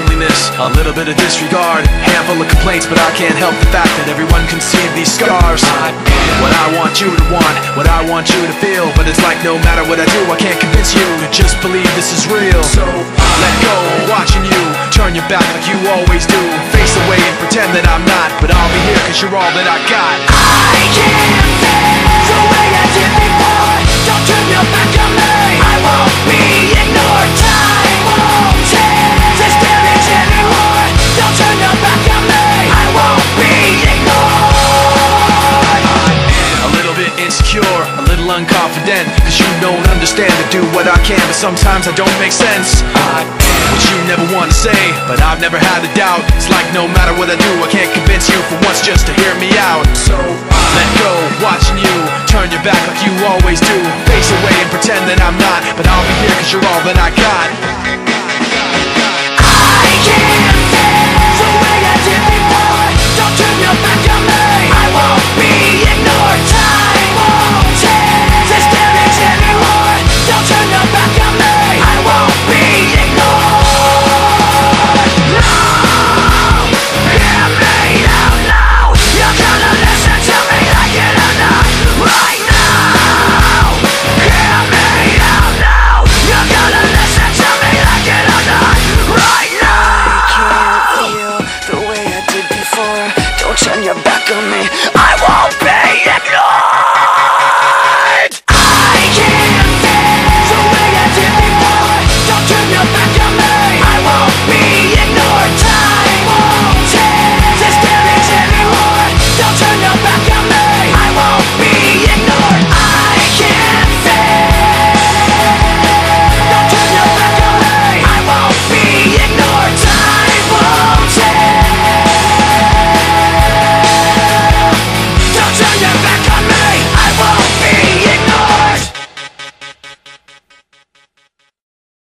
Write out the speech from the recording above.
scars, a little bit of disregard, handful of complaints, but I can't help the fact that everyone can see these scars. What I want you to want, what I want you to feel, but it's like no matter what I do, I can't convince you to just believe this is real. So I let go, watching you turn your back like you always do, face away and pretend that I'm not, but I'll be here 'cause you're all that I got. Cause you don't understand to do what I can But sometimes I don't make sense. I am what you never want to say But I've never had a doubt. It's like no matter what I do I can't convince you for once just to hear me out. So I let go, watching you Turn your back like you always do. Face away and pretend that I'm not But I'll be here cause you're all that I got